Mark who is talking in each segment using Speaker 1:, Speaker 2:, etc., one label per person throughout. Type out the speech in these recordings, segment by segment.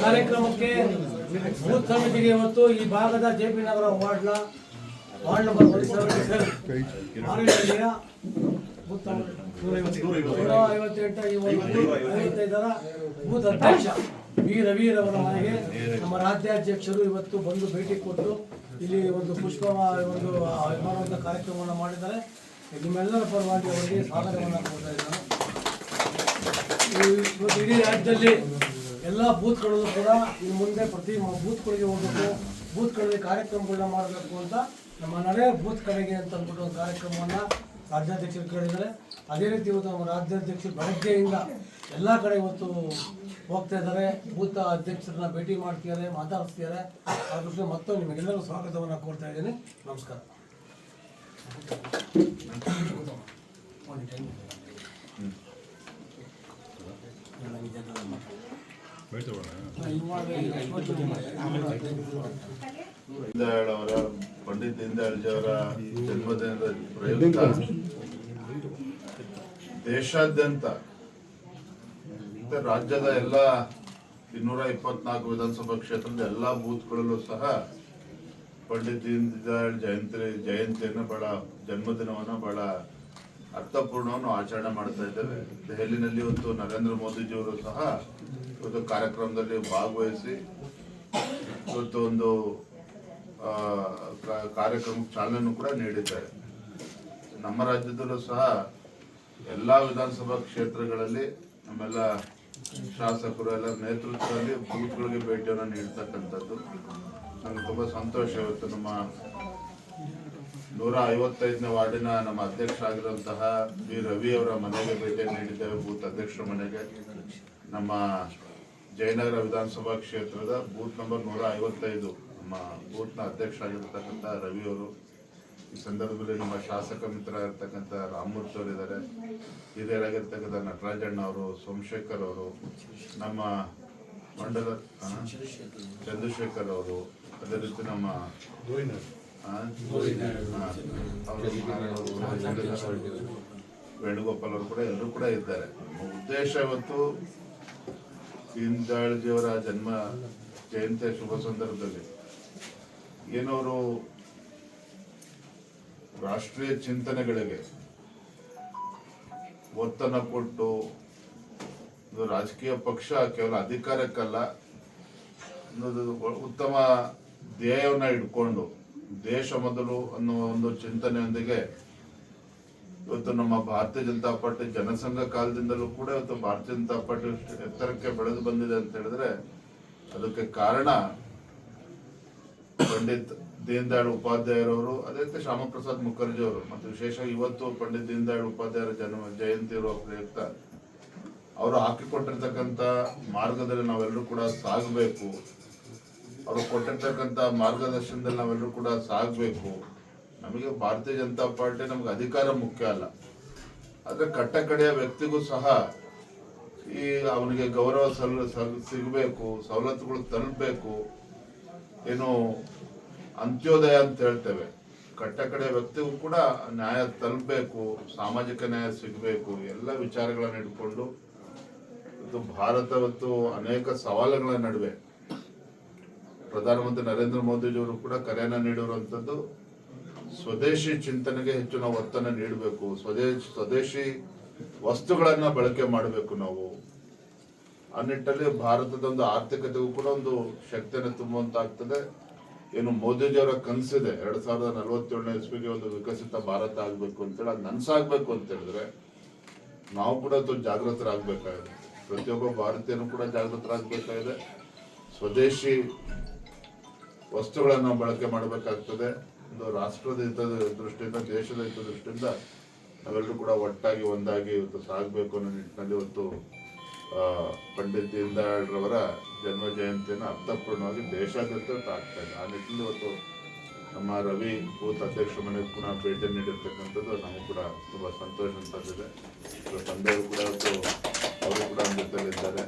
Speaker 1: ಕಾರ್ಯಕ್ರಮಕ್ಕೆ ಬೂತ್ ಸಮಿತಿಗೆ ಇವತ್ತು ಈ ಭಾಗದ ಜೆ ಪಿ ನಗರ ವಾರ್ಡ್ನ ವಾರ್ಡ್ ನಂಬರ್ ಒನ್ ನೂರ ಬೂತ್ ಅಧ್ಯಕ್ಷ ವಿ ರವಿರವರ ಮನೆಗೆ ನಮ್ಮ ರಾಜ್ಯಾಧ್ಯಕ್ಷರು ಇವತ್ತು ಬಂದು ಭೇಟಿ ಕೊಟ್ಟು ಇಲ್ಲಿ ಒಂದು ಪುಷ್ಪ, ಒಂದು ಮಾಡುವಂಥ ಕಾರ್ಯಕ್ರಮವನ್ನು ಮಾಡಿದ್ದಾರೆ. ನಿಮ್ಮೆಲ್ಲರ ಪರವಾಗಿ ಅವರಿಗೆ ಸ್ವಾಗತವನ್ನು ಕೊಡ್ತಾ ಇದ್ದಾರೆ ಇಡೀ ರಾಜ್ಯದಲ್ಲಿ ಎಲ್ಲ ಬೂತ್ಗಳಲ್ಲೂ ಕೂಡ ಇನ್ನು ಮುಂದೆ ಪ್ರತಿ ಬೂತ್ಗಳಿಗೆ ಹೋಗಬೇಕು. ಬೂತ್ಗಳಲ್ಲಿ ಕಾರ್ಯಕ್ರಮಗಳನ್ನ ಮಾಡಬೇಕು ಅಂತ ನಮ್ಮ ನಡೆ ಬೂತ್ ಕಡೆಗೆ ಅಂತ ಅಂದ್ಬಿಟ್ಟು ಒಂದು ಕಾರ್ಯಕ್ರಮವನ್ನು ರಾಜ್ಯಾಧ್ಯಕ್ಷರು ಕೇಳಿದ್ದಾರೆ. ಅದೇ ರೀತಿ ಇವತ್ತು ನಮ್ಮ ರಾಜ್ಯಾಧ್ಯಕ್ಷರು ಬೆಳಗ್ಗೆಯಿಂದ ಎಲ್ಲ ಕಡೆ ಇವತ್ತು ಹೋಗ್ತಾ ಇದ್ದಾರೆ. ಬೂತ್ ಅಧ್ಯಕ್ಷರನ್ನ ಭೇಟಿ ಮಾಡ್ತಿದ್ದಾರೆ, ಮಾತಾಡಿಸ್ತಿದ್ದಾರೆ. ಅದ್ರ ಜೊತೆ ಮತ್ತೊಮ್ಮೆ ನಿಮಗೆಲ್ಲರೂ ಸ್ವಾಗತವನ್ನು ಕೋರ್ತಾ ಇದ್ದೀನಿ. ನಮಸ್ಕಾರ.
Speaker 2: ದೀನದಯಾಳ್ ಅವರ ಪಂಡಿತ್ ಜನ್ಮದಿನದ ಪ್ರಯುಕ್ತ ದೇಶಾದ್ಯಂತ ರಾಜ್ಯದ ಎಲ್ಲ ಇನ್ನೂರ ಇಪ್ಪತ್ನಾಲ್ಕು ವಿಧಾನಸಭಾ ಕ್ಷೇತ್ರದ ಎಲ್ಲಾ ಬೂತ್ಗಳಲ್ಲೂ ಸಹ ಪಂಡಿತ್ ದೀನ್ ದಯಾಳ್ ಜಯಂತಿ, ಜಯಂತಿಯನ್ನು ಬಹಳ ಜನ್ಮದಿನವನ್ನು ಬಹಳ ಅರ್ಥಪೂರ್ಣವನ್ನು ಆಚರಣೆ ಮಾಡ್ತಾ ಇದ್ದೇವೆ ದೆಹಲಿನಲ್ಲಿ ಇವತ್ತು ನರೇಂದ್ರ ಮೋದಿಜಿಯವರು ಸಹ ಇವತ್ತು ಕಾರ್ಯಕ್ರಮದಲ್ಲಿ ಭಾಗವಹಿಸಿ ಇವತ್ತು ಒಂದು ಕಾರ್ಯಕ್ರಮ ಚಾಲನೆಯನ್ನು ಕೂಡ ನೀಡಿದ್ದಾರೆ. ನಮ್ಮ ರಾಜ್ಯದಲ್ಲೂ ಸಹ ಎಲ್ಲ ವಿಧಾನಸಭಾ ಕ್ಷೇತ್ರಗಳಲ್ಲಿ ನಮ್ಮೆಲ್ಲ ಶಾಸಕರು ಎಲ್ಲ ನೇತೃತ್ವದಲ್ಲಿ ಬೂತ್ಗಳಿಗೆ ಭೇಟಿಯನ್ನು ನೀಡ್ತಕ್ಕಂಥದ್ದು. ನನಗೆ ತುಂಬ ಸಂತೋಷ ಇವತ್ತು ನಮ್ಮ ನೂರ ಐವತ್ತೈದನೇ ವಾರ್ಡಿನ ನಮ್ಮ ಅಧ್ಯಕ್ಷ ಆಗಿರುವಂತಹ ಬಿ ರವಿ ಅವರ ಮನೆಗೆ ಭೇಟಿ ನೀಡಿದ್ದೇವೆ, ಬೂತ್ ಅಧ್ಯಕ್ಷರ ಮನೆಗೆ. ನಮ್ಮ ಜಯನಗರ ವಿಧಾನಸಭಾ ಕ್ಷೇತ್ರದ ಬೂತ್ ನಂಬರ್ ನೂರ ಐವತ್ತೈದು. ನಮ್ಮ ಬೂತ್ನ ಅಧ್ಯಕ್ಷ ಆಗಿರ್ತಕ್ಕಂಥ ರವಿ ಅವರು, ಈ ಸಂದರ್ಭದಲ್ಲಿ ನಮ್ಮ ಶಾಸಕ ಮಿತ್ರ ಇರ್ತಕ್ಕಂಥ ರಾಮಮೂರ್ತಿ ಅವರು ಇದ್ದಾರೆ. ಹಿರಿಯರಾಗಿರ್ತಕ್ಕಂಥ ನಟರಾಜಣ್ಣ ಅವರು, ಸೋಮಶೇಖರ್ ಅವರು, ನಮ್ಮ ಮಂಡಲ ಚಂದ್ರಶೇಖರ್ ಅವರು, ಅದೇ ರೀತಿ ನಮ್ಮ ವೇಣುಗೋಪಾಲ್ ಅವರು ಕೂಡ ಎಲ್ಲರೂ ಕೂಡ ಇದ್ದಾರೆ. ಉದ್ದೇಶ ಇವತ್ತು ದೀನ್ ದಯಾಳ್ಜಿಯವರ ಜನ್ಮ ಜಯಂತಿಯ ಶುಭ ಸಂದರ್ಭದಲ್ಲಿ. ಏನವರು ರಾಷ್ಟ್ರೀಯ ಚಿಂತನೆಗಳಿಗೆ ಒತ್ತನ್ನು ಕೊಟ್ಟು ರಾಜಕೀಯ ಪಕ್ಷ ಕೇವಲ ಅಧಿಕಾರಕ್ಕಲ್ಲ ಉತ್ತಮ ಧ್ಯೇಯವನ್ನ ಇಟ್ಕೊಂಡು ದೇಶ ಮೊದಲು ಅನ್ನೋ ಒಂದು ಚಿಂತನೆಯೊಂದಿಗೆ ಇವತ್ತು ನಮ್ಮ ಭಾರತೀಯ ಜನತಾ ಪಾರ್ಟಿ ಜನಸಂಘ ಕಾಲದಿಂದಲೂ ಕೂಡ ಇವತ್ತು ಭಾರತೀಯ ಜನತಾ ಪಾರ್ಟಿ ಎತ್ತರಕ್ಕೆ ಬೆಳೆದು ಬಂದಿದೆ ಅಂತ ಹೇಳಿದ್ರೆ ಅದಕ್ಕೆ ಕಾರಣ ಪಂಡಿತ್ ದೀನ್ ದಯಾಳ್ ಉಪಾಧ್ಯಾಯರವರು ಅದೇ ರೀತಿ ಶ್ಯಾಮಪ್ರಸಾದ್ ಮುಖರ್ಜಿ ಅವರು, ಮತ್ತು ವಿಶೇಷ ಇವತ್ತು ಪಂಡಿತ್ ದೀನ್ ದಯಾಳ್ ಉಪಾಧ್ಯಾಯರ ಜನ್ಮ ಜಯಂತಿ ಇರುವ ಪ್ರಯುಕ್ತ ಅವರು ಹಾಕಿಕೊಟ್ಟಿರ್ತಕ್ಕಂಥ ಮಾರ್ಗದಲ್ಲಿ ನಾವೆಲ್ಲರೂ ಕೂಡ ಸಾಗಬೇಕು. ಅವರು ಕೊಟ್ಟಿರ್ತಕ್ಕಂಥ ಮಾರ್ಗದರ್ಶನದಲ್ಲಿ ನಾವೆಲ್ಲರೂ ಕೂಡ ಸಾಗಬೇಕು. ನಮಗೆ ಭಾರತೀಯ ಜನತಾ ಪಾರ್ಟಿ ನಮ್ಗೆ ಅಧಿಕಾರ ಮುಖ್ಯ ಅಲ್ಲ. ಆದ್ರೆ ಕಟ್ಟ ಕಡೆಯ ವ್ಯಕ್ತಿಗೂ ಸಹ ಈ ಅವನಿಗೆ ಗೌರವ ಸಲ್, ಸಲ್- ಸಿಗಬೇಕು, ಸವಲತ್ತುಗಳು ತಲುಪಬೇಕು ಏನು ಅಂತ್ಯೋದಯ ಅಂತ ಹೇಳ್ತೇವೆ. ಕಟ್ಟ ಕಡೆಯ ವ್ಯಕ್ತಿಗೂ ಕೂಡ ನ್ಯಾಯ ತಲುಪಬೇಕು, ಸಾಮಾಜಿಕ ನ್ಯಾಯ ಸಿಗಬೇಕು, ಎಲ್ಲ ವಿಚಾರಗಳನ್ನು ಇಟ್ಕೊಂಡು ಇವತ್ತು ಭಾರತ ಇವತ್ತು ಅನೇಕ ಸವಾಲುಗಳ ನಡುವೆ ಪ್ರಧಾನಮಂತ್ರಿ ನರೇಂದ್ರ ಮೋದಿಜಿಯವರು ಕೂಡ ಕರೆಯನ್ನ ನೀಡಿರುವಂತದ್ದು ಸ್ವದೇಶಿ ಚಿಂತನೆಗೆ ಹೆಚ್ಚು ನಾವು ಒತ್ತನ್ನು ನೀಡಬೇಕು. ಸ್ವದೇಶಿ ಸ್ವದೇಶಿ ವಸ್ತುಗಳನ್ನ ಬಳಕೆ ಮಾಡಬೇಕು ನಾವು. ಆ ನಿಟ್ಟಲ್ಲಿ ಭಾರತದ ಒಂದು ಆರ್ಥಿಕತೆಗೂ ಕೂಡ ಒಂದು ಶಕ್ತಿಯನ್ನು ತುಂಬುವಂತಾಗ್ತದೆ. ಏನು ಮೋದಿಜಿಯವರ ಕನಸಿದೆ. ಎರಡ್ ಸಾವಿರದ ನಲವತ್ತೇಳನೇ ಇಸ್ವಿಗೆ ಒಂದು ವಿಕಸಿತ ಭಾರತ ಆಗಬೇಕು ಅಂತೇಳಿ. ಅದು ನನ್ಸಾಗ್ಬೇಕು ಅಂತ ಹೇಳಿದ್ರೆ ನಾವು ಕೂಡ ಅದು ಜಾಗೃತರಾಗಬೇಕಾಗಿದೆ. ಪ್ರತಿಯೊಬ್ಬ ಭಾರತೀಯನು ಕೂಡ ಜಾಗೃತರಾಗಬೇಕಾಗಿದೆ. ಸ್ವದೇಶಿ ವಸ್ತುಗಳನ್ನು ಬಳಕೆ ಮಾಡಬೇಕಾಗ್ತದೆ. ಒಂದು ರಾಷ್ಟ್ರದ ಹಿತದ ದೃಷ್ಟಿಯಿಂದ, ದೇಶದ ಹಿತ ದೃಷ್ಟಿಯಿಂದ ನಾವೆಲ್ಲರೂ ಕೂಡ ಒಟ್ಟಾಗಿ ಒಂದಾಗಿ ಇವತ್ತು ಸಾಗಬೇಕು ಅನ್ನೋ ನಿಟ್ಟಿನಲ್ಲಿ ಇವತ್ತು ಪಂಡಿತ್ ದೀನ್ ರವರ ಜನ್ಮ ಜಯಂತಿಯನ್ನು ಅರ್ಥಪೂರ್ಣವಾಗಿ ದೇಶಾದ್ಯಂತ ಇದೆ. ಆ ನಿಟ್ಟಿನಲ್ಲಿ ಇವತ್ತು ನಮ್ಮ ರವಿ ಬೂತ್ ಅಧ್ಯಕ್ಷ ಮನೆಗೆ ಪುನಃ ಭೇಟಿ ನೀಡಿರ್ತಕ್ಕಂಥದ್ದು ನಮಗೂ ಕೂಡ ತುಂಬ ಸಂತೋಷ ಇವತ್ತು ತಂದೆಯವರು ಕೂಡ ಅವರು ಕೂಡ ಜೊತೆಲಿದ್ದಾರೆ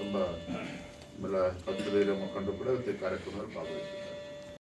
Speaker 2: ತುಂಬ ಆಮೇಲೆ ಪಕ್ಷದ ಹಿರಿಯ ಮುಖಂಡರು ಕೂಡ ಇವತ್ತು ಕಾರ್ಯಕ್ರಮದಲ್ಲಿ ಭಾಗವಹಿಸಿದ್ದಾರೆ.